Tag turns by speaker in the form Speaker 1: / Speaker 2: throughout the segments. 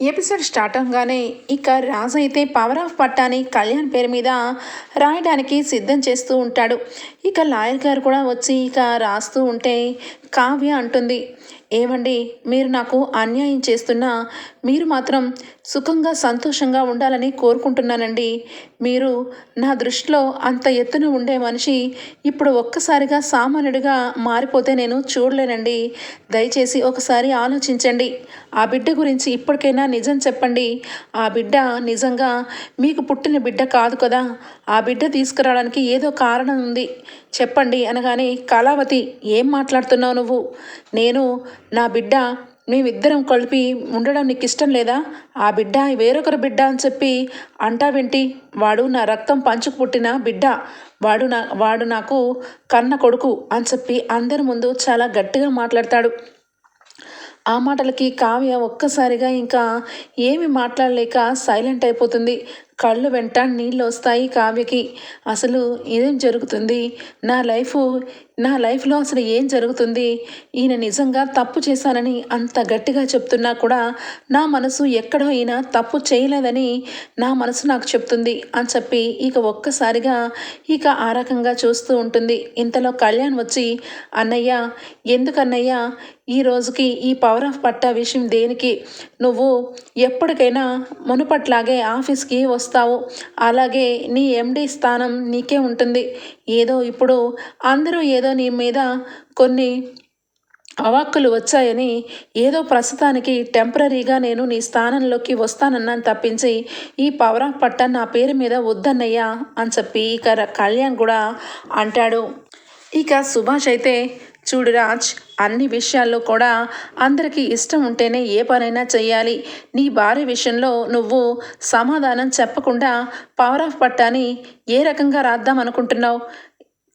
Speaker 1: Episode start అవగానే ఇక రాజు అయితే పవర్ ఆఫ్ పట్టాని కళ్యాణ్ పేరు మీద రాయడానికి సిద్ధం చేస్తూ ఉంటాడు. ఇక లాయర్ గారు కూడా వచ్చి ఇక రాస్తూ ఉంటే కావ్య అంటుంది ఏమండి మీరు నాకు అన్యాయం చేస్తున్నా మీరు మాత్రం సుఖంగా సంతోషంగా ఉండాలని కోరుకుంటున్నానండి. మీరు నా దృష్టిలో అంత ఎత్తున ఉండే మనిషి ఇప్పుడు ఒక్కసారిగా సామాన్యుడిగా మారిపోతే నేను చూడలేనండి. దయచేసి ఒకసారి ఆలోచించండి. ఆ బిడ్డ గురించి ఇప్పటికైనా నిజం చెప్పండి. ఆ బిడ్డ నిజంగా మీకు పుట్టిన బిడ్డ కాదు కదా. ఆ బిడ్డ తీసుకురావడానికి ఏదో కారణం ఉంది. చెప్పండి అనగానే కళావతి ఏం మాట్లాడుతున్నావు నువ్వు? నేను నా బిడ్డ మేమిద్దరం కలిపి ఉండడం నీకు ఇష్టం లేదా? ఆ బిడ్డ వేరొకరు బిడ్డ అని చెప్పి అంటావేంటి వాడు నా రక్తం పంచుకు పుట్టిన బిడ్డ. వాడు నా వాడు నాకు కన్న కొడుకు అని చెప్పి అందరి ముందు చాలా గట్టిగా మాట్లాడతాడు. ఆ మాటలకి కావ్య ఒక్కసారిగా ఇంకా ఏమి మాట్లాడలేక సైలెంట్ అయిపోతుంది. కళ్ళు వెంట నీళ్ళు వస్తాయి కావ్యకి. అసలు ఏం జరుగుతుంది? నా లైఫ్ నా లైఫ్లో అసలు ఏం జరుగుతుంది? ఈయన నిజంగా తప్పు చేశానని అంత గట్టిగా చెప్తున్నా కూడా నా మనసు ఎక్కడో ఈయన తప్పు చేయలేదని నా మనసు నాకు చెప్తుంది అని చెప్పి ఇక ఒక్కసారిగా ఇక ఆ రకంగా చూస్తూ ఉంటుంది. ఇంతలో కళ్యాణ్ వచ్చి అన్నయ్య ఎందుకన్నయ్య? ఈ రోజుకి ఈ పవర్ ఆఫ్ పట్టా విషయం దేనికి? నువ్వు ఎప్పటికైనా మునుపట్లాగే ఆఫీస్కి వస్తావు అలాగే నీ ఎండి స్థానం నీకే ఉంటుంది. ఏదో ఇప్పుడు అందరూ ఏదో నీ మీద కొన్ని అవాక్కులు వచ్చాయని ఏదో ప్రస్తుతానికి టెంపరీగా నేను నీ స్థానంలోకి వస్తానన్నాను తప్పించి ఈ పవర్ ఆఫ్ నా పేరు మీద వద్దన్నయ్యా అని చెప్పి ఇక కళ్యాణ్ కూడా అంటాడు. ఇక సుభాష్ అయితే చూడు రాజ్ అన్ని విషయాల్లో కూడా అందరికీ ఇష్టం ఉంటేనే ఏ పనైనా చేయాలి నీ భార్య విషయంలో నువ్వు సమాధానం చెప్పకుండా పవర్ ఆఫ్ పట్టాని ఏ రకంగా రాద్దాం అనుకుంటున్నావు?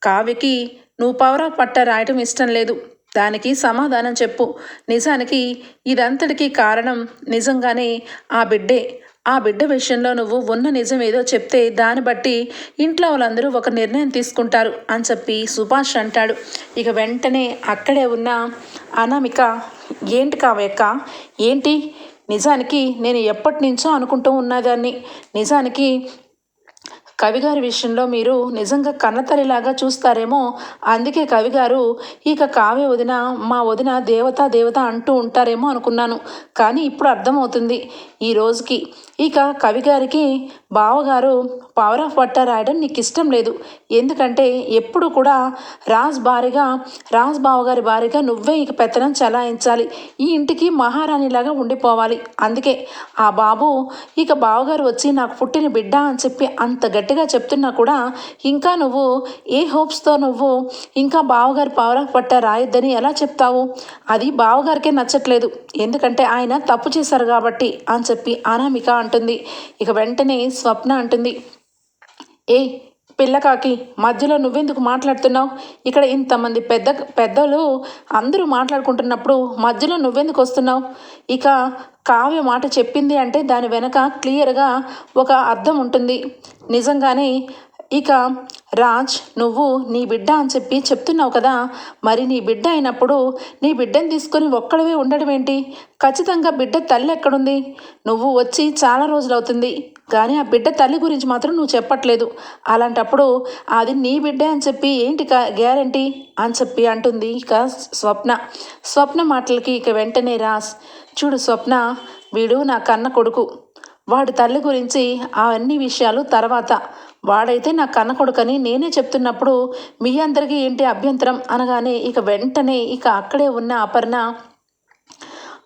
Speaker 1: కావ్యకి నువ్వు పవర్ ఆఫ్ పట్టా రాయటం ఇష్టం లేదు. దానికి సమాధానం చెప్పు. నిజానికి ఇదంతటికీ కారణం నిజంగానే ఆ బిడ్డే. ఆ బిడ్డ విషయంలో నువ్వు ఉన్న నిజం ఏదో చెప్తే దాన్ని బట్టి ఇంట్లో వాళ్ళందరూ ఒక నిర్ణయం తీసుకుంటారు అని చెప్పి సుభాష్ అంటాడు. ఇక వెంటనే అక్కడే ఉన్న అనామిక ఏంటి కావ్యక్క? ఏంటి? నిజానికి నేను ఎప్పటి నుంచో అనుకుంటూ ఉన్నదాన్ని నిజానికి కవిగారి విషయంలో మీరు నిజంగా కన్నతల్లిలాగా చూస్తారేమో అందుకే కవిగారు ఇక కావ్య వదిన మా వదిన దేవత దేవత అంటూ ఉంటారేమో అనుకున్నాను. కానీ ఇప్పుడు అర్థమవుతుంది ఈ రోజుకి ఇక కవిగారికి బావగారు పవర్ ఆఫ్ పట్టా రాయడం నీకు ఇష్టం లేదు. ఎందుకంటే ఎప్పుడు కూడా రాజ్ భారీగా రాజ్ బావగారి భారీగా నువ్వే ఇక పెత్తనం చలాయించాలి. ఈ ఇంటికి మహారాణిలాగా ఉండిపోవాలి. అందుకే ఆ బాబు ఇక బావగారు వచ్చి నాకు పుట్టిన బిడ్డ అని చెప్పి అంత గట్టిగా చెప్తున్నా కూడా ఇంకా నువ్వు ఏ హోప్స్తో నువ్వు ఇంకా బావగారి పవర్ ఆఫ్ పట్టా రాయొద్దని ఎలా చెప్తావు? అది బావగారికే నచ్చట్లేదు. ఎందుకంటే ఆయన తప్పు చేశారు కాబట్టి అని చెప్పి అనామిక అంటుంది. ఇక వెంటనే స్వప్న అంటుంది. ఏ పిల్లకాకి మధ్యలో నువ్వెందుకు మాట్లాడుతున్నావు? ఇక్కడ ఇంతమంది పెద్ద పెద్దలు అందరూ మాట్లాడుకుంటున్నప్పుడు మధ్యలో నువ్వెందుకు వస్తున్నావు? ఇక కావ్య మాట చెప్పింది అంటే దాని వెనక క్లియర్గా ఒక అర్థం ఉంటుంది. నిజంగానే ఇక రాజ్ నువ్వు నీ బిడ్డ అని చెప్పి చెప్తున్నావు కదా. మరి నీ బిడ్డ అయినప్పుడు నీ బిడ్డని తీసుకొని ఒక్కడవే ఉండడం ఏంటి? ఖచ్చితంగా బిడ్డ తల్లి ఎక్కడుంది? నువ్వు వచ్చి చాలా రోజులు అవుతుంది కానీ ఆ బిడ్డ తల్లి గురించి మాత్రం నువ్వు చెప్పట్లేదు. అలాంటప్పుడు అది నీ బిడ్డ అని చెప్పి ఏంటి గ్యారంటీ? అని చెప్పి అంటుంది ఇక స్వప్న. స్వప్న మాటలకి ఇక వెంటనే రాస్ చూడు స్వప్న వీడు నా కన్న కొడుకు. వాడి తల్లి గురించి అవన్నీ విషయాలు తర్వాత. వాడైతే నా కన్న కొడుకని నేనే చెప్తున్నప్పుడు మీ అందరికీ ఏంటి అభ్యంతరం? అనగానే ఇక వెంటనే ఇక అక్కడే ఉన్న అపర్ణ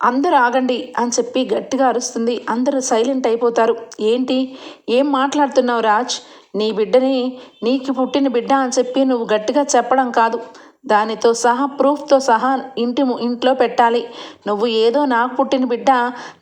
Speaker 1: అందరూ ఆగండి అని చెప్పి గట్టిగా అరుస్తుంది. అందరూ సైలెంట్ అయిపోతారు. ఏంటి? ఏం మాట్లాడుతున్నావు రాజ్? నీ బిడ్డని నీకు పుట్టిన బిడ్డ అని చెప్పి నువ్వు గట్టిగా చెప్పడం కాదు. దానితో సహా ప్రూఫ్తో సహా ఇంటి ఇంట్లో పెట్టాలి. నువ్వు ఏదో నాకు పుట్టిన బిడ్డ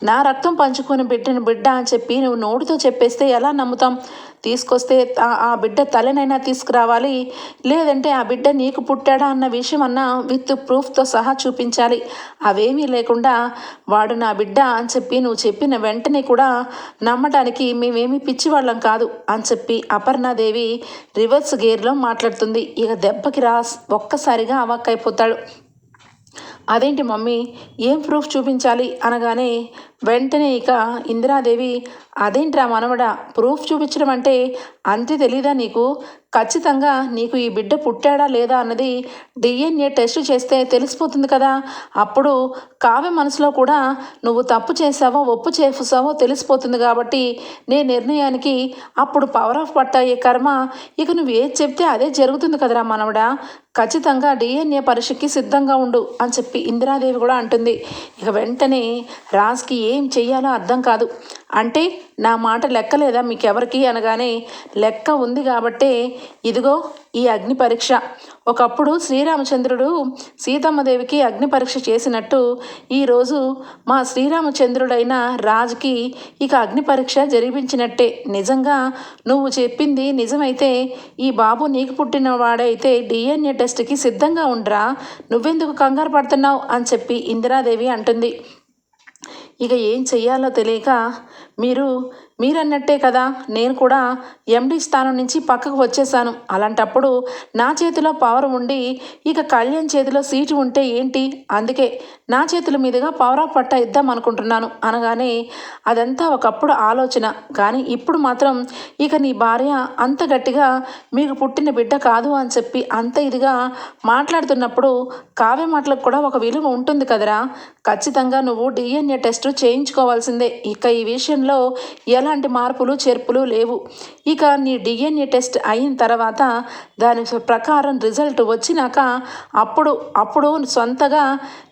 Speaker 1: నా రక్తం పంచుకొని పెట్టిన బిడ్డ అని చెప్పి నువ్వు నోటితో చెప్పేస్తే ఎలా నమ్ముతాం? తీసుకొస్తే ఆ- బిడ్డ తలనైనా తీసుకురావాలి. లేదంటే ఆ బిడ్డ నీకు పుట్టాడా అన్న విషయం అన్న విత్ ప్రూఫ్తో సహా చూపించాలి. అవేమీ లేకుండా వాడు నా బిడ్డ అని చెప్పి నువ్వు చెప్పిన వెంటనే కూడా నమ్మడానికి మేమేమీ పిచ్చివాళ్ళం కాదు అని చెప్పి అపర్ణాదేవి రివర్స్ గేర్లో మాట్లాడుతుంది. ఇక దెబ్బకి రా ఒక్కసారిగా అవాక్కైపోతాడు. అదేంటి మమ్మీ ఏం ప్రూఫ్ చూపించాలి? అనగానే వెంటనే ఇక ఇందిరాదేవి అదేంట్రా మనవడ? ప్రూఫ్ చూపించడం అంటే అంతే తెలీదా నీకు? ఖచ్చితంగా నీకు ఈ బిడ్డ పుట్టాడా లేదా అన్నది డిఎన్ఏ టెస్ట్ చేస్తే తెలిసిపోతుంది కదా. అప్పుడు కావ్య మనసులో కూడా నువ్వు తప్పు చేసావో ఒప్పు చేసావో తెలిసిపోతుంది కాబట్టి నీ నిర్ణయానికి అప్పుడు పవర్ ఆఫ్ పట్టాయే కర్మ. ఇక నువ్వు ఏది చెప్తే అదే జరుగుతుంది కదరా మనవడా. ఖచ్చితంగా డిఎన్ఏ పరీక్షకి సిద్ధంగా ఉండు అని చెప్పి ఇందిరాదేవి కూడా అంటుంది. ఇక వెంటనే రాజ్కి ఏం చెయ్యాలో అర్థం కాదు. అంటే నా మాట లెక్కలేదా మీకెవరికి అనగానే లెక్క ఉంది కాబట్టే ఇదిగో ఈ అగ్ని పరీక్ష. ఒకప్పుడు శ్రీరామచంద్రుడు సీతమ్మదేవికి అగ్ని పరీక్ష చేసినట్టు ఈరోజు మా శ్రీరామచంద్రుడైన రాజుకి ఇక అగ్ని పరీక్ష జరిపించినట్టే. నిజంగా నువ్వు చెప్పింది నిజమైతే ఈ బాబు నీకు పుట్టిన వాడైతే డిఎన్ఏ టెస్ట్కి సిద్ధంగా ఉండరా. నువ్వెందుకు కంగారు పడుతున్నావు అని చెప్పి ఇందిరాదేవి అంటుంది. ఇక ఏం చెయ్యాలో తెలియక మీరు మీరన్నట్టే కదా నేను కూడా ఎండి స్థానం నుంచి పక్కకు వచ్చేసాను అలాంటప్పుడు నా చేతిలో పవర్ ఉండి ఇక కళ్యాణ్ చేతిలో సీటు ఉంటే ఏంటి? అందుకే నా చేతుల మీదుగా పవరా పట్టా ఇద్దాం అనుకుంటున్నాను అనగానే అదంతా ఒకప్పుడు ఆలోచన. కానీ ఇప్పుడు మాత్రం ఇక నీ భార్య అంత గట్టిగా మీకు పుట్టిన బిడ్డ కాదు అని చెప్పి అంత ఇదిగా మాట్లాడుతున్నప్పుడు కావ్య మాటలకు కూడా ఒక విలువ ఉంటుంది కదరా. ఖచ్చితంగా నువ్వు డిఎన్ఏ టెస్ట్ చేయించుకోవాల్సిందే. ఇక ఈ విషయంలో ఎలాంటి మార్పులు చేర్పులు లేవు. ఇక నీ డిఎన్ఏ టెస్ట్ అయిన తర్వాత దాని ప్రకారం రిజల్ట్ వచ్చినాక అప్పుడు అప్పుడు సొంతగా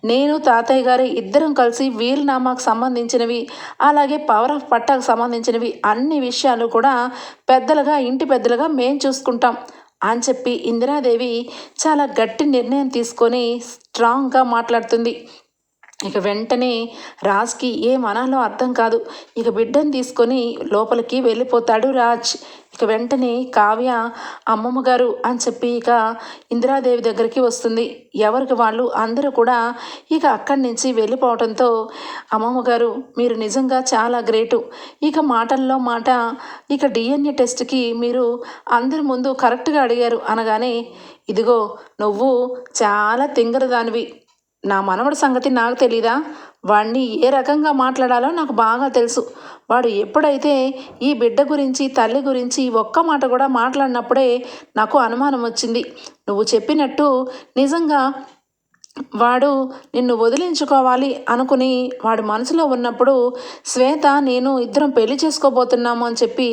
Speaker 1: నేను తాతయ్య గారి ఇద్దరం కలిసి వీలునామాకు సంబంధించినవి అలాగే పవర్ ఆఫ్ పట్టాకు సంబంధించినవి అన్ని విషయాలు కూడా పెద్దలుగా ఇంటి పెద్దలుగా మేం చూసుకుంటాం అని చెప్పి ఇందిరాదేవి చాలా గట్టి నిర్ణయం తీసుకొని స్ట్రాంగ్గా మాట్లాడుతుంది. ఇక వెంటనే రాజ్కి ఏం అనాలో అర్థం కాదు. ఇక బిడ్డను తీసుకొని లోపలికి వెళ్ళిపోతాడు రాజ్. ఇక వెంటనే కావ్య అమ్మమ్మ గారు అని చెప్పి ఇక ఇందిరాదేవి దగ్గరికి వస్తుంది. ఎవరికి వాళ్ళు? అందరూ కూడా ఇక అక్కడి నుంచి వెళ్ళిపోవడంతో అమ్మమ్మ గారు మీరు నిజంగా చాలా గ్రేటు. ఇక మాటల్లో మాట ఇక డిఎన్ఏ టెస్ట్కి మీరు అందరి ముందు కరెక్ట్గా అడిగారు అనగానే ఇదిగో నువ్వు చాలా తింగరదానివి. నా మనవడి సంగతి నాకు తెలీదా? వాడిని ఏ రకంగా మాట్లాడాలో నాకు బాగా తెలుసు. వాడు ఎప్పుడైతే ఈ బిడ్డ గురించి తల్లి గురించి ఒక్క మాట కూడా మాట్లాడినప్పుడే నాకు అనుమానం వచ్చింది. నువ్వు చెప్పినట్టు నిజంగా వాడు నిన్ను వదిలించుకోవాలి అనుకుని వాడు మనసులో ఉన్నప్పుడు శ్వేత నేను ఇద్దరం పెళ్ళి చేసుకోబోతున్నాము అని చెప్పి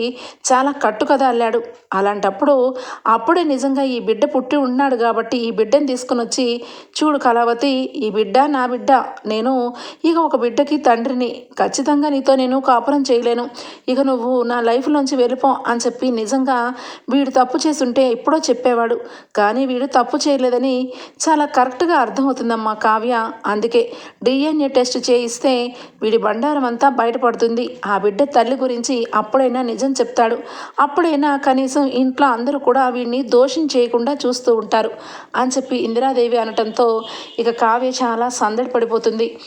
Speaker 1: చాలా కట్టుకథ అల్లాడు. అలాంటప్పుడు అప్పుడే నిజంగా ఈ బిడ్డ పుట్టి ఉన్నాడు కాబట్టి ఈ బిడ్డని తీసుకుని వచ్చి చూడు కళావతి ఈ బిడ్డ నా బిడ్డ. నేను ఇక ఒక బిడ్డకి తండ్రిని ఖచ్చితంగా నీతో నేను కాపురం చేయలేను. ఇక నువ్వు నా లైఫ్లోంచి వెళ్ళిపో అని చెప్పి నిజంగా వీడు తప్పు చేస్తుంటే ఎప్పుడో చెప్పేవాడు. కానీ వీడు తప్పు చేయలేదని చాలా కరెక్ట్గా అర్థమవుతుందమ్మా కావ్య. అందుకే డిఎన్ఏ టెస్ట్ చేయిస్తే వీడి బండారం అంతా బయటపడుతుంది. ఆ బిడ్డ తల్లి గురించి అప్పుడైనా నిజం చెప్తాడు. అప్పుడైనా కనీసం ఇంట్లో అందరూ కూడా వీడిని దోషం చేయకుండా చూస్తూ ఉంటారు అని చెప్పి ఇందిరాదేవి అనటంతో ఇక కావ్య చాలా సందడి పడిపోతుంది.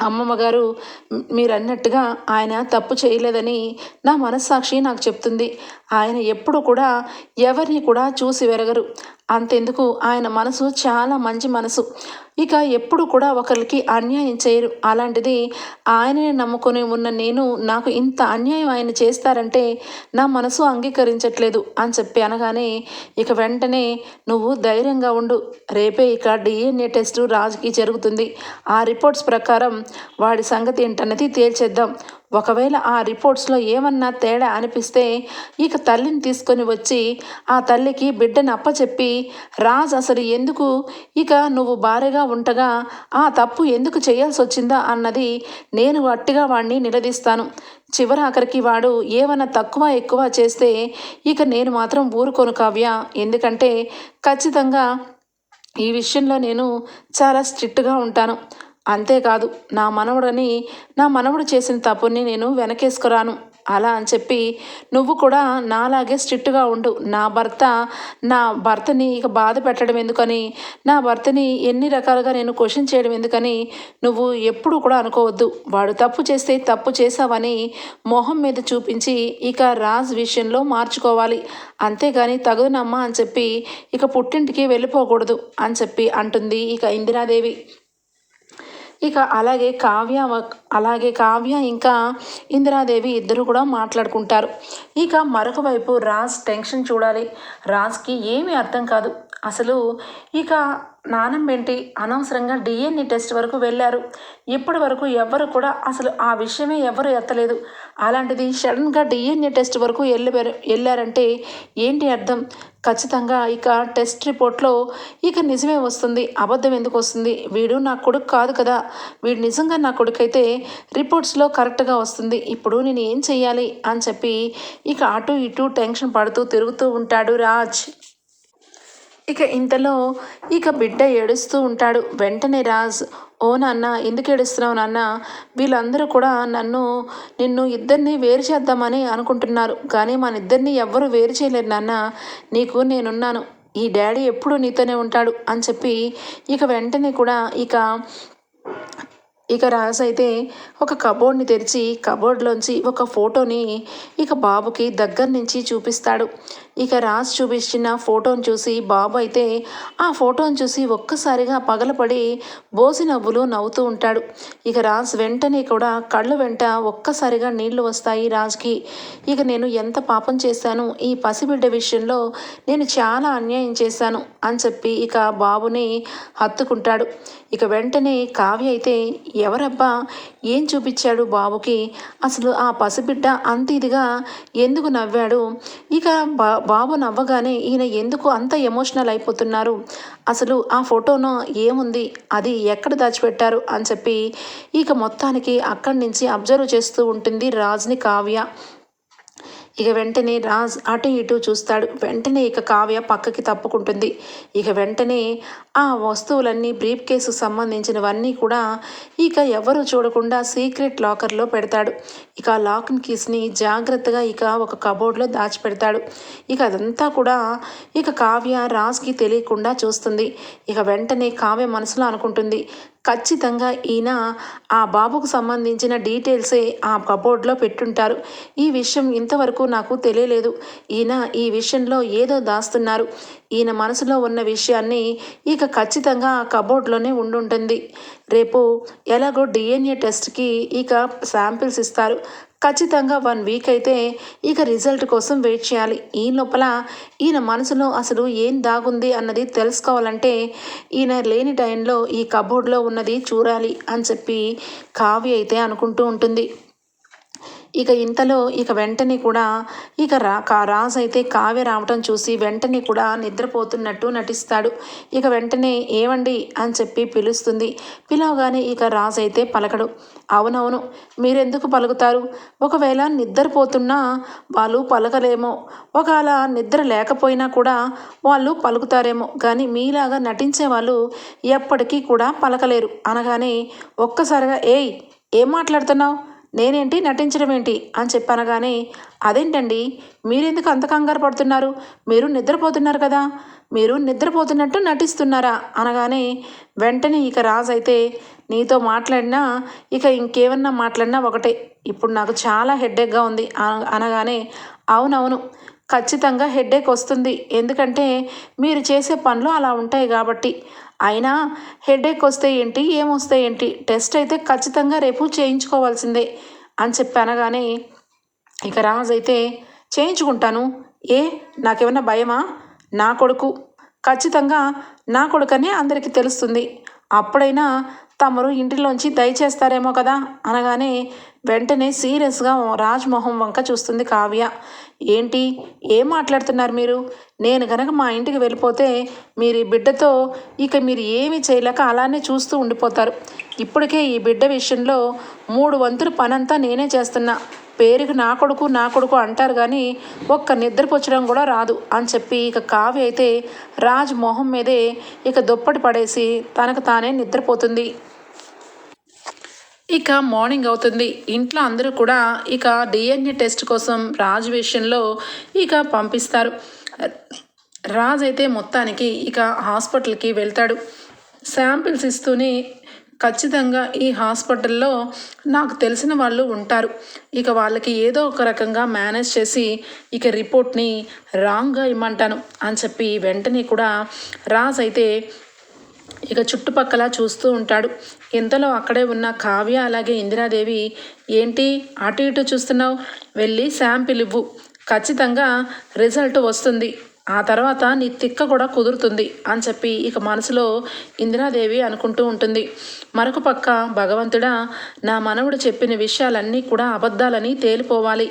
Speaker 1: అమ్మమ్మ గారు మీరు అన్నట్టుగా ఆయన తప్పు చేయలేదని నా మనస్సాక్షి నాకు చెప్తుంది. ఆయన ఎప్పుడు కూడా ఎవరిని కూడా చూసి వెరగరు. అంతెందుకు. ఆయన మనసు చాలా మంచి మనసు. ఇక ఎప్పుడు కూడా ఒకరికి అన్యాయం చేయరు. అలాంటిది ఆయనని నమ్ముకొని ఉన్న నేను నాకు ఇంత అన్యాయం ఆయన చేస్తారంటే నా మనసు అంగీకరించట్లేదు అని చెప్పి అనగానే ఇక వెంటనే నువ్వు ధైర్యంగా ఉండు. రేపే ఇక డిఎన్ఏ టెస్ట్ రాజుకి జరుగుతుంది. ఆ రిపోర్ట్స్ ప్రకారం వాడి సంగతి ఏంటన్నది తేల్చేద్దాం. ఒకవేళ ఆ రిపోర్ట్స్లో ఏమన్నా తేడా అనిపిస్తే ఇక తల్లిని తీసుకొని వచ్చి ఆ తల్లికి బిడ్డను అప్పచెప్పి రాజ్ అసలు ఎందుకు? ఇక నువ్వు భార్యగా ఉండగా ఆ తప్పు ఎందుకు చేయాల్సి వచ్చిందా? అన్నది నేను గట్టిగా వాడిని నిలదీస్తాను. చివరి ఆఖరికి వాడు ఏమన్నా తక్కువ ఎక్కువ చేస్తే ఇక నేను మాత్రం ఊరుకోను కావ్య. ఎందుకంటే ఖచ్చితంగా ఈ విషయంలో నేను చాలా స్ట్రిక్ట్గా ఉంటాను. అంతేకాదు నా మనవడని నా మనవడు చేసిన తప్పుని నేను వెనకేసుకురాను. అలా అని చెప్పి నువ్వు కూడా నాలాగే స్ట్రిక్ట్గా ఉండు. నా భర్త నా భర్తని ఇక బాధ పెట్టడం ఎందుకని నా భర్తని ఎన్ని రకాలుగా నేను క్వశ్చన్ చేయడం ఎందుకని నువ్వు ఎప్పుడు కూడా అనుకోవద్దు. వాడు తప్పు చేస్తే తప్పు చేసావని మొహం మీద చూపించి ఇక రాజ్ విషయంలో మార్చుకోవాలి. అంతేగాని తగునమ్మా అని చెప్పి ఇక పుట్టింటికి వెళ్ళిపోకూడదు అని చెప్పి అంటుంది ఇక ఇందిరాదేవి. ఇక అలాగే కావ్య అలాగే కావ్య ఇంకా ఇందిరాదేవి ఇద్దరు కూడా మాట్లాడుకుంటారు. ఇక మరొక వైపు రాజ్ టెన్షన్ చూడాలి. రాజ్కి ఏమీ అర్థం కాదు. అసలు ఇక నానం ఏంటి? అనవసరంగా డిఎన్ఏ టెస్ట్ వరకు వెళ్ళారు. ఇప్పటి వరకు ఎవ్వరు కూడా అసలు ఆ విషయమే ఎవరు ఎత్తలేదు. అలాంటిది సడన్గా డిఎన్ఏ టెస్ట్ వరకు వెళ్ళి వెళ్ళారంటే ఏంటి అర్థం? ఖచ్చితంగా ఇక టెస్ట్ రిపోర్ట్లో ఇక నిజమే వస్తుంది. అబద్ధం ఎందుకు వస్తుంది? వీడు నా కొడుకు కాదు కదా? వీడు నిజంగా నా కొడుకు అయితే రిపోర్ట్స్లో కరెక్ట్గా వస్తుంది. ఇప్పుడు నేను ఏం చెయ్యాలి? అని చెప్పి ఇక అటు ఇటు టెన్షన్ పడుతూ తిరుగుతూ ఉంటాడు రాజ్. ఇక ఇంతలో ఇక బిడ్డ ఏడుస్తూ ఉంటాడు. వెంటనే రాజ్ ఓ నాన్న ఎందుకు ఏడుస్తున్నావు నాన్న? వీళ్ళందరూ కూడా నన్ను నిన్ను ఇద్దరిని వేరు చేద్దామని అనుకుంటున్నారు. కానీ మన ఇద్దరిని ఎవ్వరూ వేరు చేయలేరు నాన్న. నీకు నేనున్నాను. ఈ డాడీ ఎప్పుడు నీతోనే ఉంటాడు అని చెప్పి ఇక వెంటనే కూడా ఇక ఇక రాజ్ అయితే ఒక కబోర్డ్ని తెరిచి కబోర్డ్లోంచి ఒక ఫోటోని ఇక బాబుకి దగ్గర నుంచి చూపిస్తాడు. ఇక రాజ్ చూపించిన ఫోటోని చూసి బాబు అయితే ఆ ఫోటోని చూసి ఒక్కసారిగా పగలపడి బోసి నవ్వులు నవ్వుతూ ఉంటాడు. ఇక రాజ్ వెంటనే కూడా కళ్ళు వెంట ఒక్కసారిగా నీళ్ళు వస్తాయి రాజ్కి. ఇక నేను ఎంత పాపం చేశాను ఈ పసిబిడ్డ విషయంలో నేను చాలా అన్యాయం చేశాను అని చెప్పి ఇక బాబుని హత్తుకుంటాడు. ఇక వెంటనే కావ్య అయితే ఎవరబ్బా ఏం చూపించాడు బాబుకి? అసలు ఆ పసిబిడ్డ అంత ఇదిగా ఎందుకు నవ్వాడు? ఇక బా బాబు నవ్వగానే ఈయన ఎందుకు అంత ఎమోషనల్ అయిపోతున్నారు? అసలు ఆ ఫోటోను ఏముంది? అది ఎక్కడ దాచిపెట్టారు? అని చెప్పి ఇక మొత్తానికి అక్కడి నుంచి అబ్జర్వ్ చేస్తూ ఉంటుంది రాజ్ని కావ్య. ఇక వెంటనే రాజ్ అటు ఇటు చూస్తాడు. వెంటనే ఇక కావ్య పక్కకి తప్పుకుంటుంది. ఇక వెంటనే ఆ వస్తువులన్నీ బ్రీఫ్ కేసు సంబంధించినవన్నీ కూడా ఇక ఎవరు చూడకుండా సీక్రెట్ లాకర్లో పెడతాడు. ఇక ఆ లాక్ కీస్ని జాగ్రత్తగా ఇక ఒక కబోర్డ్లో దాచిపెడతాడు. ఇక అదంతా కూడా ఇక కావ్య రాజ్కి తెలియకుండా చూస్తుంది. ఇక వెంటనే కావ్య మనసులో అనుకుంటుంది. ఖచ్చితంగా ఈయన ఆ బాబుకు సంబంధించిన డీటెయిల్సే ఆ కబోర్డ్లో పెట్టుంటారు. ఈ విషయం ఇంతవరకు నాకు తెలియలేదు. ఈయన ఈ విషయంలో ఏదో దాస్తున్నారు. ఈయన మనసులో ఉన్న విషయాన్ని ఇక ఖచ్చితంగా ఆ కబోర్డ్లోనే ఉండుంటుంది. రేపు ఎలాగో డిఎన్ఏ టెస్ట్కి ఇక శాంపిల్స్ ఇస్తారు. ఖచ్చితంగా వన్ వీక్ అయితే ఇక రిజల్ట్ కోసం వెయిట్ చేయాలి. ఈ లోపల ఈయన మనసులో అసలు ఏం దాగుంది అన్నది తెలుసుకోవాలంటే ఈయన లేని టైంలో ఈ కబోర్డ్లో ఉన్నది చూడాలి అని చెప్పి కావ్య అయితే అనుకుంటూ ఉంటుంది. ఇక ఇంతలో ఇక వెంటనే కూడా ఇక రా రాజు అయితే కావ్య రావటం చూసి వెంటనే కూడా నిద్రపోతున్నట్టు నటిస్తాడు. ఇక వెంటనే ఏవండి అని చెప్పి పిలుస్తుంది. పిలవగానే ఇక రాజు అయితే పలకడు. అవునవును మీరెందుకు పలుకుతారు? ఒకవేళ నిద్రపోతున్నా వాళ్ళు పలకలేమో. ఒకవేళ నిద్ర లేకపోయినా కూడా వాళ్ళు పలుకుతారేమో. కానీ మీలాగా నటించే వాళ్ళు ఎప్పటికీ కూడా పలకలేరు. అనగానే ఒక్కసారిగా ఏయ్ ఏం మాట్లాడుతున్నావు? నేనేంటి నటించడం ఏంటి అని చెప్పనగానే అదేంటండి? మీరెందుకు అంత కంగారు పడుతున్నారు? మీరు నిద్రపోతున్నారు కదా? మీరు నిద్రపోతున్నట్టు నటిస్తున్నారా? అనగానే వెంటనే ఇక రాజు అయితే నీతో మాట్లాడినా ఇక ఇంకేమన్నా మాట్లాడినా ఒకటే. ఇప్పుడు నాకు చాలా హెడ్డేక్గా ఉంది. అన- అనగానే అవునవును. ఖచ్చితంగా హెడ్ఏక్ వస్తుంది. ఎందుకంటే మీరు చేసే పనులు అలా ఉంటాయి కాబట్టి. అయినా హెడేక్ వస్తే ఏంటి? ఏమొస్తే ఏంటి? టెస్ట్ అయితే ఖచ్చితంగా రేపు చేయించుకోవాల్సిందే అని చెప్పి అనగానే ఇక రాజ్ అయితే చేయించుకుంటాను. ఏ? నాకేమన్నా భయమా? నా కొడుకు. ఖచ్చితంగా నా కొడుకనే అందరికీ తెలుస్తుంది. అప్పుడైనా తమరు ఇంటిలోంచి దయచేస్తారేమో కదా అనగానే వెంటనే సీరియస్గా రాజ్ మొహం వంక చూస్తుంది కావ్య. ఏంటి? ఏం మాట్లాడుతున్నారు మీరు? నేను గనక మా ఇంటికి వెళ్ళిపోతే మీరు ఈ బిడ్డతో ఇక మీరు ఏమీ చేయలేక అలానే చూస్తూ ఉండిపోతారు. ఇప్పటికే ఈ బిడ్డ విషయంలో మూడు వంతుల పనంతా నేనే చేస్తున్నా. పేరుకి నా కొడుకు నా కొడుకు అంటారు కానీ ఒక్క నిద్రపొచ్చడం కూడా రాదు అని చెప్పి ఇక కావ్య అయితే రాజ్ మొహం మీదే ఇక దుప్పటి పడేసి తనకు తానే నిద్రపోతుంది. ఇక మార్నింగ్ అవుతుంది. ఇంట్లో అందరూ కూడా ఇక డిఎన్ఏ టెస్ట్ కోసం రాజు విషయంలో ఇక పంపిస్తారు. రాజ్ అయితే మొత్తానికి ఇక హాస్పిటల్కి వెళ్తాడు. శాంపిల్స్ ఇస్తూనే ఖచ్చితంగా ఈ హాస్పిటల్లో నాకు తెలిసిన వాళ్ళు ఉంటారు. ఇక వాళ్ళకి ఏదో ఒక రకంగా మేనేజ్ చేసి ఇక రిపోర్ట్ని రాంగ్గా ఇమ్మంటాను అని చెప్పి వెంటనే కూడా రాజ్ అయితే ఇక చుట్టుపక్కల చూస్తూ ఉంటాడు. ఇంతలో అక్కడే ఉన్న కావ్య అలాగే ఇందిరాదేవి ఏంటి? అటు ఇటు చూస్తున్నావు? వెళ్ళి శాంపిల్ ఇవ్వు. ఖచ్చితంగా రిజల్ట్ వస్తుంది. ఆ తర్వాత నీ తిక్క కూడా కుదురుతుంది అని చెప్పి ఇక మనసులో ఇందిరాదేవి అనుకుంటూ ఉంటుంది. మరొక పక్క భగవంతుడా నా మనవుడు చెప్పిన విషయాలన్నీ కూడా అబద్ధాలని తేలిపోవాలి.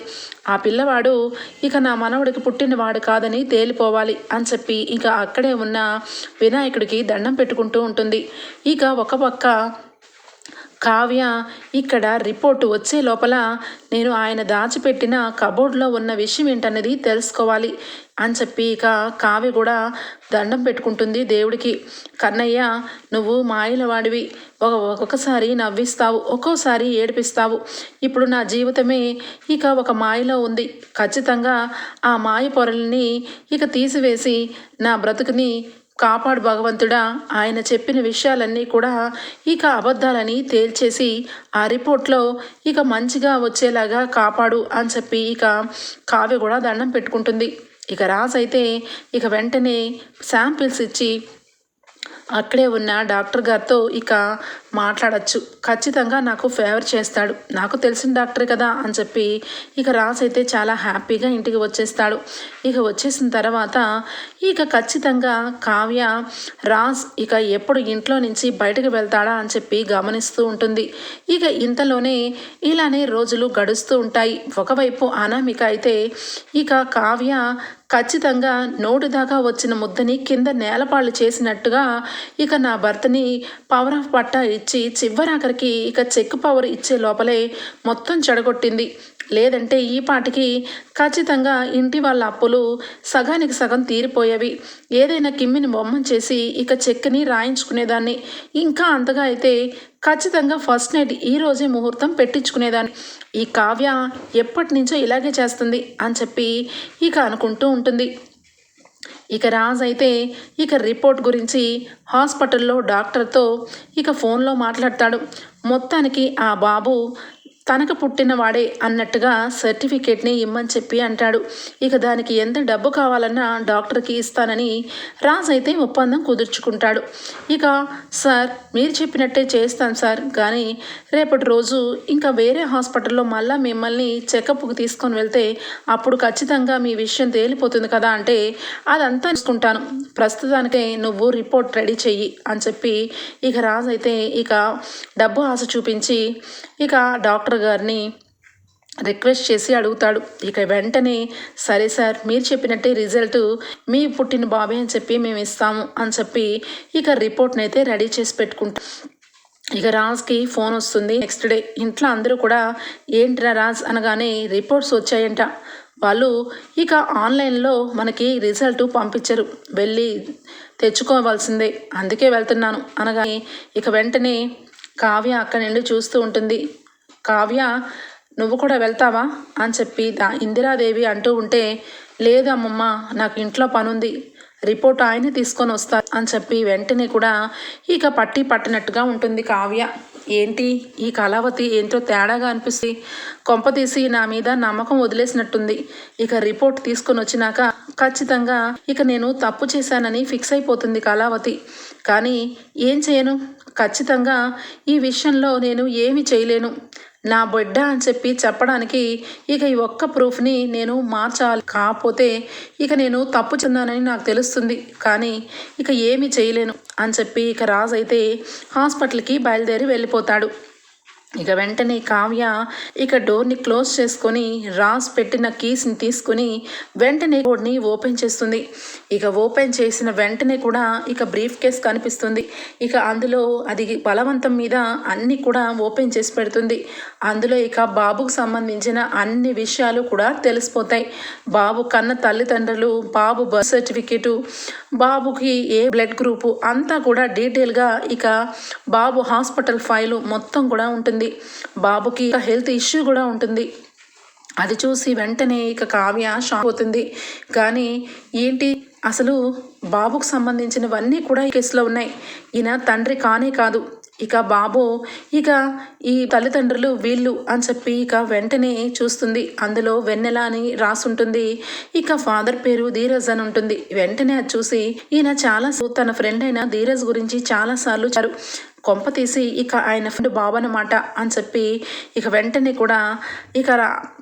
Speaker 1: ఆ పిల్లవాడు ఇక నా మనవుడికి పుట్టినవాడు కాదని తేలిపోవాలి అని చెప్పి ఇక అక్కడే ఉన్న వినాయకుడికి దండం పెట్టుకుంటూ ఉంటుంది. ఇక ఒక పక్క కావ్య ఇక్కడ రిపోర్టు వచ్చే లోపల నేను ఆయన దాచిపెట్టిన కబోర్డ్లో ఉన్న విషయం ఏంటన్నది తెలుసుకోవాలి అని చెప్పి ఇక కావ్య కూడా దండం పెట్టుకుంటుంది దేవుడికి. కన్నయ్య నువ్వు మాయల వాడివి ఒక ఒక్కొక్కసారి నవ్విస్తావు ఒక్కోసారి ఏడిపిస్తావు. ఇప్పుడు నా జీవితమే ఇక ఒక మాయలో ఉంది. ఖచ్చితంగా ఆ మాయ పొరల్ని ఇక తీసివేసి నా బ్రతుకుని కాపాడు భగవంతుడా. ఆయన చెప్పిన విషయాలన్నీ కూడా ఇక అబద్ధాలని తేల్చేసి ఆ రిపోర్ట్లో ఇక మంచిగా వచ్చేలాగా కాపాడు అని చెప్పి ఇక కావ్య కూడా దండం పెట్టుకుంటుంది. ఇక రాజ్ అయితే ఇక వెంటనే శాంపిల్స్ ఇచ్చి అక్కడే ఉన్న డాక్టర్ గారితో ఇక మాట్లాడచ్చు. ఖచ్చితంగా నాకు ఫేవర్ చేస్తాడు. నాకు తెలిసిన డాక్టర్ కదా అని చెప్పి ఇక రాజ్ అయితే చాలా హ్యాపీగా ఇంటికి వచ్చేస్తాడు. ఇక వచ్చేసిన తర్వాత ఇక ఖచ్చితంగా కావ్య రాజ్ ఇక ఎప్పుడు ఇంట్లో నుంచి బయటకు వెళ్తాడా అని చెప్పి గమనిస్తూ ఉంటుంది. ఇక ఇంతలోనే ఇలానే రోజులు గడుస్తూ ఉంటాయి. ఒకవైపు అనామిక అయితే ఇక కావ్య ఖచ్చితంగా నోటి దాకా వచ్చిన ముద్దని కింద నేలపాళ్ళు చేసినట్టుగా ఇక నా భర్తని పవర్ ఆఫ్ పట్టా ఇచ్చి చివరాఖరికి ఇక చెక్ పవర్ ఇచ్చే లోపలే మొత్తం చెడగొట్టింది. లేదంటే ఈ పాటికి ఖచ్చితంగా ఇంటి వాళ్ళ అప్పులు సగానికి సగం తీరిపోయేవి. ఏదైనా కిమ్మిని బొమ్మ చేసి ఇక చెక్ని రాయించుకునేదాన్ని. ఇంకా అంతగా అయితే ఖచ్చితంగా ఫస్ట్ నైట్ ఈ రోజే ముహూర్తం పెట్టించుకునేదాన్ని. ఈ కావ్య ఎప్పటి నుంచో ఇలాగే చేస్తుంది అని చెప్పి ఇక అనుకుంటూ ఉంటుంది. ఇక రాజ్ అయితే ఇక రిపోర్ట్ గురించి హాస్పిటల్లో డాక్టర్తో ఇక ఫోన్లో మాట్లాడతాడు. మొత్తానికి ఆ బాబు తనకు పుట్టినవాడే అన్నట్టుగా సర్టిఫికేట్ని ఇమ్మని చెప్పి అంటాడు. ఇక దానికి ఎంత డబ్బు కావాలన్నా డాక్టర్కి ఇస్తానని రాజ్ అయితే ఒప్పందం కుదుర్చుకుంటాడు. ఇక సార్ మీరు చెప్పినట్టే చేస్తాను సార్. కానీ రేపటి రోజు ఇంకా వేరే హాస్పిటల్లో మళ్ళీ మిమ్మల్ని చెకప్కి తీసుకొని వెళ్తే అప్పుడు ఖచ్చితంగా మీ విషయం తేలిపోతుంది కదా అంటే అదంతా తీసుకుంటాను ప్రస్తుతానికే నువ్వు రిపోర్ట్ రెడీ చెయ్యి అని చెప్పి ఇక రాజు అయితే ఇక డబ్బు ఆశ చూపించి ఇక డాక్టర్ గారిని రిక్వెస్ట్ చేసి అడుగుతాడు. ఇక వెంటనే సరే సార్ మీరు చెప్పినట్టే రిజల్ట్ మీ పుట్టిన బాబే అని చెప్పి మేము ఇస్తాము అని చెప్పి ఇక రిపోర్ట్ని అయితే రెడీ చేసి పెట్టుకుంటాం. ఇక రాజ్కి ఫోన్ వస్తుంది నెక్స్ట్ డే. ఇంట్లో అందరూ కూడా ఏంట్రా రాజ్? అనగానే రిపోర్ట్స్ వచ్చాయంట. వాళ్ళు ఇక ఆన్లైన్లో మనకి రిజల్ట్ పంపించరు. వెళ్ళి తెచ్చుకోవాల్సిందే. అందుకే వెళ్తున్నాను అనగానే ఇక వెంటనే కావ్య అక్కడి నుండి చూస్తూ ఉంటుంది. కావ్య నువ్వు కూడా వెళ్తావా? అని చెప్పి దా ఇందిరాదేవి అంటూ ఉంటే లేదమ్మమ్మ నాకు ఇంట్లో పనుంది. రిపోర్ట్ ఆయనే తీసుకొని వస్తా అని చెప్పి వెంటనే కూడా ఇక పట్టి పట్టినట్టుగా ఉంటుంది కావ్య. ఏంటి? ఈ కళావతి ఏంటో తేడాగా అనిపిస్తుంది కొంపతీసి నా మీద నమ్మకం వదిలేసినట్టుంది. ఇక రిపోర్ట్ తీసుకొని వచ్చినాక ఖచ్చితంగా ఇక నేను తప్పు చేశానని ఫిక్స్ అయిపోతుంది కళావతి. కానీ ఏం చేయను? ఖచ్చితంగా ఈ విషయంలో నేను ఏమి చేయలేను. నా బిడ్డ అని చెప్పి చెప్పడానికి ఇక ఈ ఒక్క ప్రూఫ్ని నేను మార్చాలి. కాకపోతే ఇక నేను తప్పు చెందానని నాకు తెలుస్తుంది. కానీ ఇక ఏమీ చేయలేను అని చెప్పి ఇక రాజు అయితే హాస్పిటల్కి బయలుదేరి వెళ్ళిపోతాడు. ఇక వెంటనే కావ్య ఇక డోర్ని క్లోజ్ చేసుకొని రాస్ పెట్టిన కీస్ని తీసుకొని వెంటనే డోర్ని ఓపెన్ చేస్తుంది. ఇక ఓపెన్ చేసిన వెంటనే కూడా ఇక బ్రీఫ్ కేస్ కనిపిస్తుంది. ఇక అందులో అది బలవంతం మీద అన్నీ కూడా ఓపెన్ చేసి పెడుతుంది. అందులో ఇక బాబుకు సంబంధించిన అన్ని విషయాలు కూడా తెలిసిపోతాయి. బాబు కన్న తల్లిదండ్రులు బాబు బర్త్ సర్టిఫికేటు బాబుకి ఏ బ్లడ్ గ్రూపు అంతా కూడా డీటెయిల్గా ఇక బాబు హాస్పిటల్ ఫైలు మొత్తం కూడా ఉంటుంది. బాబుకి హెల్త్ ఇష్యూ కూడా ఉంటుంది. అది చూసి వెంటనే ఇక కావ్య షాక్ అవుతుంది. కానీ ఏంటి? అసలు బాబుకు సంబంధించినవన్నీ కూడా ఈ కేసులో ఉన్నాయి. ఈయన తండ్రి కానే కాదు. ఇక బాబు ఇక ఈ తల్లిదండ్రులు వీళ్ళు అని చెప్పి ఇక వెంటనే చూస్తుంది. అందులో వెన్నెల అని రాసుంటుంది. ఇక ఫాదర్ పేరు ధీరజ్ అని ఉంటుంది. వెంటనే అది చూసి ఈయన చాలా తన ఫ్రెండ్ అయిన ధీరజ్ గురించి చాలా సార్లు చారు. కొంప తీసి ఇక ఆయన ఫ్రెండ్ బాబు అనమాట అని చెప్పి ఇక వెంటనే కూడా ఇక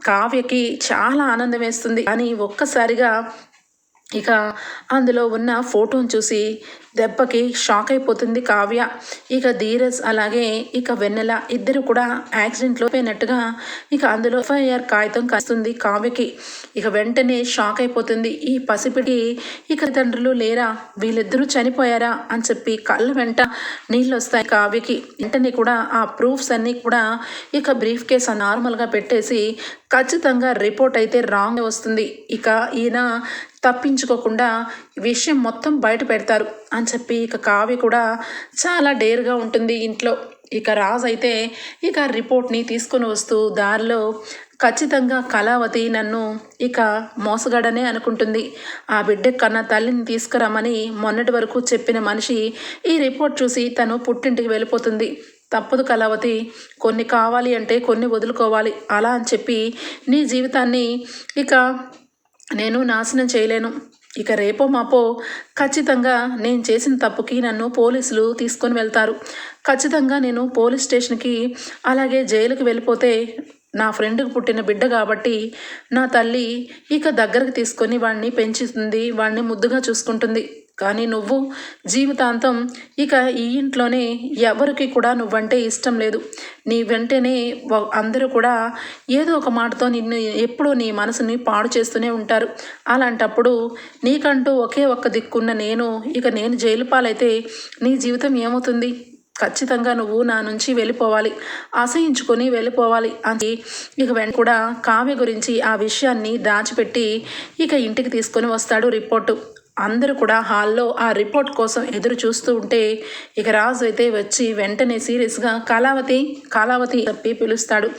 Speaker 1: కావ్యకి చాలా ఆనందం వేస్తుంది. అని ఒక్కసారిగా ఇక అందులో ఉన్న ఫోటోని చూసి దెబ్బకి షాక్ అయిపోతుంది కావ్య. ఇక ధీరజ్ అలాగే ఇక వెన్నెల ఇద్దరు కూడా యాక్సిడెంట్లో పోయినట్టుగా ఇక అందులో ఎఫ్ఐఆర్ కాగితం కాస్తుంది కావ్యకి. ఇక వెంటనే షాక్ అయిపోతుంది. ఈ పసిపిడి ఇక తండ్రులు లేరా? వీళ్ళిద్దరూ చనిపోయారా? అని చెప్పి కళ్ళ వెంట నీళ్ళు వస్తాయి కావ్యకి. వెంటనే కూడా ఆ ప్రూఫ్స్ అన్నీ కూడా ఇక బ్రీఫ్ కేస్ నార్మల్గా పెట్టేసి ఖచ్చితంగా రిపోర్ట్ అయితే రాంగ్ వస్తుంది. ఇక ఈయన తప్పించుకోకుండా విషయం మొత్తం బయట పెడతారు అని చెప్పి ఇక కావ్య కూడా చాలా డేర్గా ఉంటుంది ఇంట్లో. ఇక రాజు అయితే ఇక రిపోర్ట్ని తీసుకొని వస్తూ దారిలో ఖచ్చితంగా కళావతి నన్ను ఇక మోసగాడనే అనుకుంటుంది. ఆ బిడ్డ కన్నా తల్లిని తీసుకురమ్మని మొన్నటి వరకు చెప్పిన మనిషి ఈ రిపోర్ట్ చూసి తను పుట్టింటికి వెళ్ళిపోతుంది. తప్పదు కళావతి కొన్ని కావాలి అంటే కొన్ని వదులుకోవాలి. అలా అని చెప్పి నీ జీవితాన్ని ఇక నేను నాశనం చేయలేను. ఇక రేపో మాపో ఖచ్చితంగా నేను చేసిన తప్పుకి నన్ను పోలీసులు తీసుకొని వెళ్తారు. ఖచ్చితంగా నేను పోలీస్ స్టేషన్కి అలాగే జైలుకి వెళ్ళిపోతే నా ఫ్రెండ్కి పుట్టిన బిడ్డ కాబట్టి నా తల్లి ఇక దగ్గరకు తీసుకొని వాడిని పెంచుతుంది వాడిని ముద్దుగా చూసుకుంటుంది. కానీ నువ్వు జీవితాంతం ఇక ఈ ఇంట్లోనే ఎవరికి కూడా నువ్వంటే ఇష్టం లేదు. నీ వెంటనే అందరూ కూడా ఏదో ఒక మాటతో నిన్ను ఎప్పుడూ నీ మనసుని పాడు చేస్తూనే ఉంటారు. అలాంటప్పుడు నీకంటూ ఒకే ఒక్క దిక్కున్న నేను ఇక నేను జైలు పాలైతే నీ జీవితం ఏమవుతుంది? ఖచ్చితంగా నువ్వు నా నుంచి వెళ్ళిపోవాలి. అసహించుకొని వెళ్ళిపోవాలి. అని ఇక వెంట కూడా కావ్య గురించి ఆ విషయాన్ని దాచిపెట్టి ఇక ఇంటికి తీసుకొని వస్తాడు రిపోర్టు. అందరూ కూడా హాల్లో ఆ రిపోర్ట్ కోసం ఎదురు చూస్తూ ఉంటే ఇక రాజు అయితే వచ్చి వెంటనే సీరియస్గా కళావతి కళావతి తప్పి పిలుస్తాడు.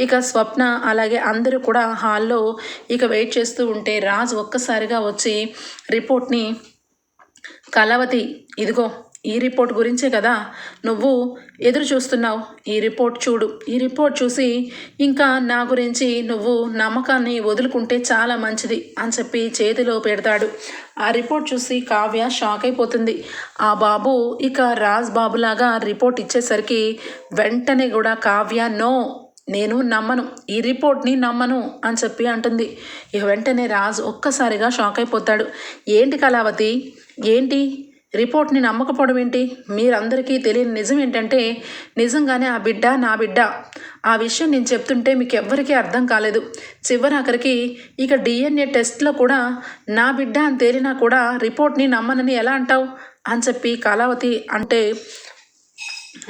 Speaker 1: ఇక స్వప్న అలాగే అందరూ కూడా హాల్లో ఇక వెయిట్ చేస్తూ ఉంటే రాజు ఒక్కసారిగా వచ్చి రిపోర్ట్ని కళావతి ఇదిగో ఈ రిపోర్ట్ గురించే కదా? నువ్వు ఎదురు చూస్తున్నావు. ఈ రిపోర్ట్ చూడు. ఈ రిపోర్ట్ చూసి ఇంకా నా గురించి నువ్వు నమ్మకాన్ని వదులుకుంటే చాలా మంచిది అని చెప్పి చేతిలో పెడతాడు. ఆ రిపోర్ట్ చూసి కావ్య షాక్ అయిపోతుంది. ఆ బాబు ఇక రాజ్ బాబులాగా రిపోర్ట్ ఇచ్చేసరికి వెంటనే కూడా కావ్య నో నేను నమ్మను. ఈ రిపోర్ట్ని నమ్మను అని చెప్పి అంటుంది. ఇక వెంటనే రాజు ఒక్కసారిగా షాక్ అయిపోతాడు. ఏంటి కళావతి? ఏంటి? రిపోర్ట్ని నమ్మకపోవడం ఏంటి? మీరందరికీ తెలియని నిజం ఏంటంటే నిజంగానే ఆ బిడ్డ నా బిడ్డ. ఆ విషయం నేను చెప్తుంటే మీకు ఎవ్వరికీ అర్థం కాలేదు. చివరాఖరికి ఇక డిఎన్ఏ టెస్ట్లో కూడా నా బిడ్డ అని తేలినా కూడా రిపోర్ట్ని నమ్మనని ఎలా అంటావు? అని చెప్పి కళావతి అంటే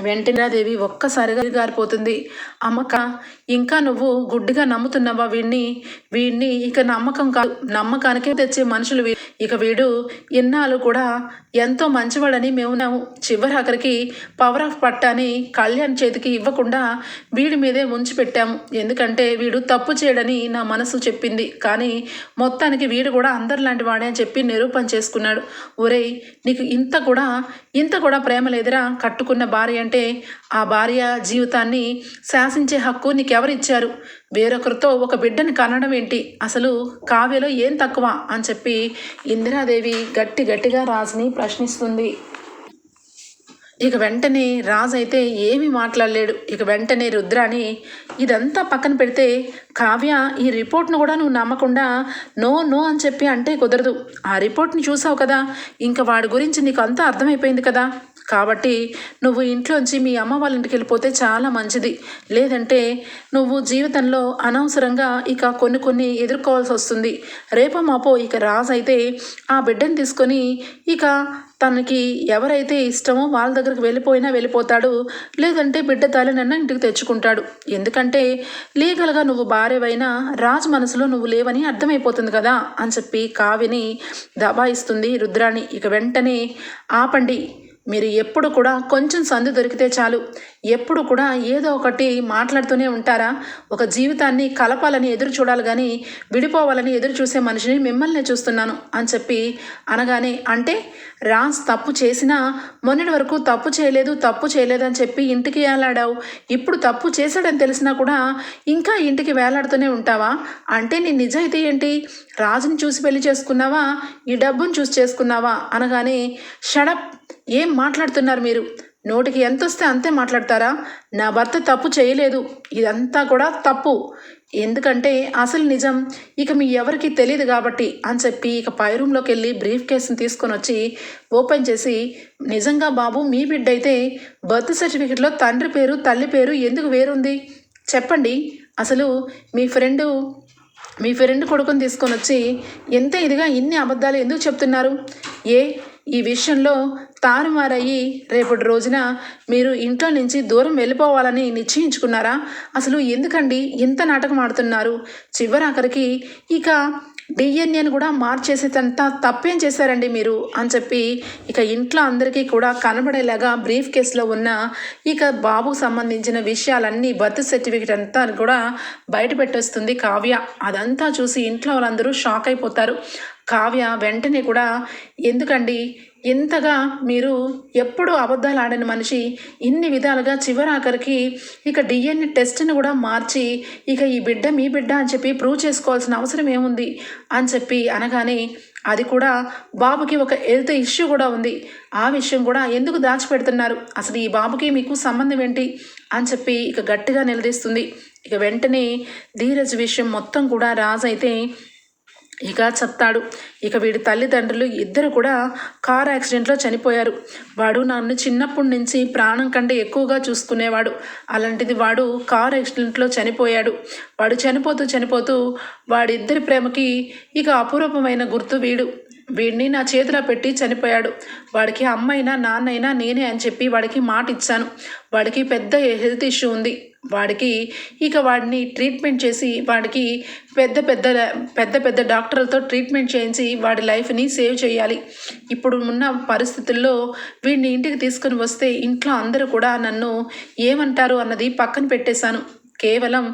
Speaker 1: వెంటనే దేవి ఒక్కసారిగా గారిపోతుంది. అమ్మక ఇంకా నువ్వు గుడ్డిగా నమ్ముతున్నావా వీడిని వీడిని ఇక నమ్మకం కాదు. నమ్మకానికే తెచ్చే మనుషులు వీ- ఇక వీడు ఇన్నాళ్ళు కూడా ఎంతో మంచివాడని మేము నాము చివరి ఆఖరికి పవర్ ఆఫ్ పట్టాని కళ్యాణ్ చేతికి ఇవ్వకుండా వీడి మీదే ఉంచి పెట్టాము. ఎందుకంటే వీడు తప్పు చేయడని నా మనసు చెప్పింది. కానీ మొత్తానికి వీడు కూడా అందరిలాంటి వాడే అని చెప్పి నిరూపణ చేసుకున్నాడు. ఒరేయ్ నీకు ఇంత కూడా ఇంత కూడా ప్రేమ లేదురా కట్టుకున్న భార్య. అంటే ఆ భార్య జీవితాన్ని శాసించే హక్కు నీకెవరిచ్చారు? వేరొకరితో ఒక బిడ్డని కనడం ఏంటి? అసలు కావ్యలో ఏం తక్కువ? అని చెప్పి ఇందిరాదేవి గట్టి గట్టిగా రాజుని ప్రశ్నిస్తుంది. ఇక వెంటనే రాజు అయితే ఏమీ మాట్లాడలేడు. ఇక వెంటనే రుద్రాని ఇదంతా పక్కన పెడితే కావ్య ఈ రిపోర్ట్ను కూడా నువ్వు నమ్మకుండా నో నో అని చెప్పి అంటే కుదరదు. ఆ రిపోర్ట్ని చూసావు కదా ఇంకా వాడి గురించి నీకు అంతా అర్థమైపోయింది కదా. కాబట్టి నువ్వు ఇంట్లోంచి మీ అమ్మ వాళ్ళ ఇంటికి వెళ్ళిపోతే చాలా మంచిది. లేదంటే నువ్వు జీవితంలో అనవసరంగా ఇక కొన్ని కొన్ని ఎదుర్కోవాల్సి వస్తుంది. రేపో మాపో ఇక రాజు అయితే ఆ బిడ్డను తీసుకొని ఇక తనకి ఎవరైతే ఇష్టమో వాళ్ళ దగ్గరికి వెళ్ళిపోయినా వెళ్ళిపోతాడు. లేదంటే బిడ్డ తల్లినన్నా ఇంటికి తెచ్చుకుంటాడు. ఎందుకంటే లీగల్గా నువ్వు భార్యవైనా రాజు మనసులో నువ్వు లేవని అర్థమైపోతుంది కదా అని చెప్పి కావ్యని దబాయిస్తుంది రుద్రాణి. ఇక వెంటనే ఆపండి. మీరు ఎప్పుడు కూడా కొంచెం సందు దొరికితే చాలు. ఎప్పుడు కూడా ఏదో ఒకటి మాట్లాడుతూనే ఉంటారా? ఒక జీవితాన్ని కలపాలని ఎదురు చూడాలి కానీ విడిపోవాలని ఎదురు చూసే మనిషిని మిమ్మల్ని చూస్తున్నాను అని చెప్పి అనగానే అంటే రాజ్ తప్పు చేసినా మొన్నటి వరకు తప్పు చేయలేదు తప్పు చేయలేదు అని చెప్పి ఇంటికి వేలాడావు ఇప్పుడు తప్పు చేశాడని తెలిసినా కూడా ఇంకా ఇంటికి వేలాడుతూనే ఉంటావా? అంటే నీ నిజాయితీ ఏంటి? రాజుని చూసి పెళ్ళి చేసుకున్నావా? ఈ డబ్బును చూసి చేసుకున్నావా? అనగానే షడప్ ఏం మాట్లాడుతున్నారు మీరు? నోటికి ఎంత వస్తే అంతే మాట్లాడతారా? నా భర్త తప్పు చేయలేదు. ఇదంతా కూడా తప్పు. ఎందుకంటే అసలు నిజం. ఇక మీ ఎవరికి తెలియదు కాబట్టి అని చెప్పి ఇక పై రూమ్లోకి వెళ్ళి బ్రీఫ్ కేసుని తీసుకొని వచ్చి ఓపెన్ చేసి నిజంగా బాబు మీ బిడ్డ అయితే బర్త్ సర్టిఫికెట్లో తండ్రి పేరు తల్లి పేరు ఎందుకు వేరుంది? చెప్పండి. అసలు మీ ఫ్రెండు మీ ఫ్రెండ్ కొడుకుని తీసుకొని వచ్చి ఎంత ఇదిగా ఇన్ని అబద్ధాలు ఎందుకు చెప్తున్నారు? ఏ ఈ విషయంలో తారుమారయ్యి రేపటి రోజున మీరు ఇంట్లో నుంచి దూరం వెళ్ళిపోవాలని నిశ్చయించుకున్నారా? అసలు ఎందుకండి ఇంత నాటకం ఆడుతున్నారు? చివరాఖరికి ఇక డిఎన్ఏను కూడా మార్చేసేదంతా తప్పేం చేశారండి మీరు? అని చెప్పి ఇక ఇంట్లో అందరికీ కూడా కనబడేలాగా బ్రీఫ్ కేసులో ఉన్న ఇక బాబుకు సంబంధించిన విషయాలన్నీ బర్త్ సర్టిఫికేట్ అంతా కూడా బయట పెట్టేస్తుంది కావ్య. అదంతా చూసి ఇంట్లో వాళ్ళందరూ షాక్ అయిపోతారు. కావ్య వెంటనే కూడా ఎందుకండి? ఇంతగా మీరు ఎప్పుడు అబద్ధాలు ఆడిన మనిషి ఇన్ని విధాలుగా చివరాఖరికి ఇక డిఎన్ఏ టెస్ట్ని కూడా మార్చి ఇక ఈ బిడ్డ మీ బిడ్డ అని చెప్పి ప్రూవ్ చేసుకోవాల్సిన అవసరం ఏముంది? అని చెప్పి అనగానే అది కూడా బాబుకి ఒక హెల్త్ ఇష్యూ కూడా ఉంది. ఆ విషయం కూడా ఎందుకు దాచిపెడుతున్నారు? అసలు ఈ బాబుకి మీకు సంబంధం ఏంటి? అని చెప్పి ఇక గట్టిగా నిలదీస్తుంది. ఇక వెంటనే ధీరజ్ విషయం మొత్తం కూడా రాజైతే ఇక చెప్తాడు. ఇక వీడి తల్లిదండ్రులు ఇద్దరు కూడా కార్ యాక్సిడెంట్లో చనిపోయారు. వాడు నన్ను చిన్నప్పటి నుంచి ప్రాణం కంటే ఎక్కువగా చూసుకునేవాడు. అలాంటిది వాడు కార్ యాక్సిడెంట్లో చనిపోయాడు. వాడు చనిపోతూ చనిపోతూ వాడిద్దరి ప్రేమకి ఇక అపురూపమైన గుర్తు వీడు. వీడిని నా చేతిలో పెట్టి చనిపోయాడు. వాడికి అమ్మైనా నాన్నైనా నేనే అని చెప్పి వాడికి మాట ఇచ్చాను వాడికి పెద్ద హెల్త్ ఇష్యూ ఉంది. వాడికి ఇక వాడిని ట్రీట్మెంట్ చేసి వాడికి పెద్ద పెద్ద పెద్ద పెద్ద డాక్టర్లతో ట్రీట్మెంట్ చేయించి వాడి లైఫ్ని సేవ్ చేయాలి. ఇప్పుడు ఉన్న పరిస్థితుల్లో వీడిని ఇంటికి తీసుకొని వస్తే ఇంట్లో అందరూ కూడా నన్ను ఏమంటారు అన్నది పక్కన పెట్టేశాను. కేవలం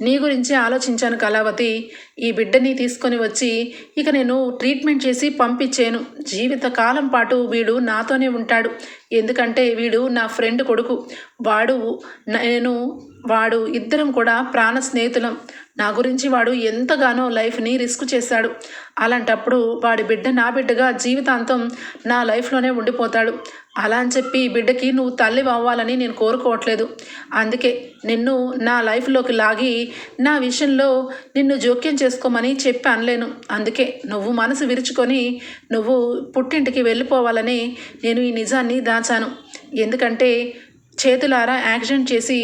Speaker 1: నీ గురించి ఆలోచించాను కళావతి. ఈ బిడ్డని తీసుకొని వచ్చి ఇక నేను ట్రీట్మెంట్ చేసి పంపించాను. జీవిత కాలం పాటు వీడు నాతోనే ఉంటాడు. ఎందుకంటే వీడు నా ఫ్రెండ్ కొడుకు. వాడు నేను వాడు ఇద్దరం కూడా ప్రాణ స్నేహితులం. నా గురించి వాడు ఎంతగానో లైఫ్ని రిస్క్ చేశాడు. అలాంటప్పుడు వాడి బిడ్డ నా బిడ్డగా జీవితాంతం నా లైఫ్లోనే ఉండిపోతాడు. అలా అని చెప్పి బిడ్డకి నువ్వు తల్లి అవ్వాలని నేను కోరుకోవట్లేదు. అందుకే నిన్ను నా లైఫ్లోకి లాగి నా విషయంలో నిన్ను జోక్యం చేసుకోమని చెప్పి అనలేను అందుకే నువ్వు మనసు విరుచుకొని నువ్వు పుట్టింటికి వెళ్ళిపోవాలని నేను ఈ నిజాన్ని దాచాను. ఎందుకంటే చేతులారా యాక్సిడెంట్ చేసి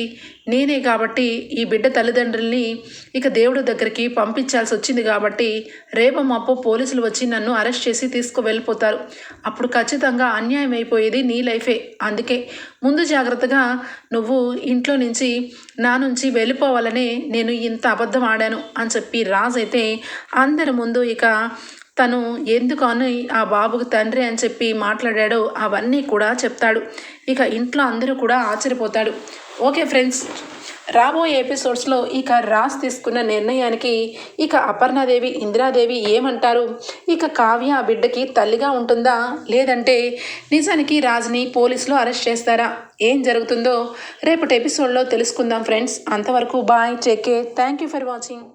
Speaker 1: నేనే కాబట్టి ఈ బిడ్డ తల్లిదండ్రుల్ని ఇక దేవుడి దగ్గరికి పంపించాల్సి వచ్చింది కాబట్టి రేపు మాపు పోలీసులు వచ్చి నన్ను అరెస్ట్ చేసి తీసుకు వెళ్ళిపోతారు అప్పుడు ఖచ్చితంగా అన్యాయం అయిపోయేది నీ లైఫే. అందుకే ముందు జాగ్రత్తగా నువ్వు ఇంట్లో నుంచి నా నుంచి వెళ్ళిపోవాలనే నేను ఇంత అబద్ధం ఆడాను అని చెప్పి రాజైతే అయితే అందరి ముందు ఇక తను ఎందుకు అని ఆ బాబుకు తండ్రి అని చెప్పి మాట్లాడాడో అవన్నీ కూడా చెప్తాడు. ఇక ఇంట్లో అందరూ కూడా ఆశ్చర్యపోతాడు ఓకే ఫ్రెండ్స్ రాబోయే ఎపిసోడ్స్లో ఇక రాస్ తీసుకున్న నిర్ణయానికి ఇక అపర్ణాదేవి ఇందిరాదేవి ఏమంటారు? ఇక కావ్య ఆ బిడ్డకి తల్లిగా ఉంటుందా? లేదంటే నిజానికి రాజ్ని పోలీసులు అరెస్ట్ చేస్తారా? ఏం జరుగుతుందో రేపటి ఎపిసోడ్లో తెలుసుకుందాం ఫ్రెండ్స్. అంతవరకు బాయ్ చెక్కే థ్యాంక్ యూ ఫర్ వాచింగ్.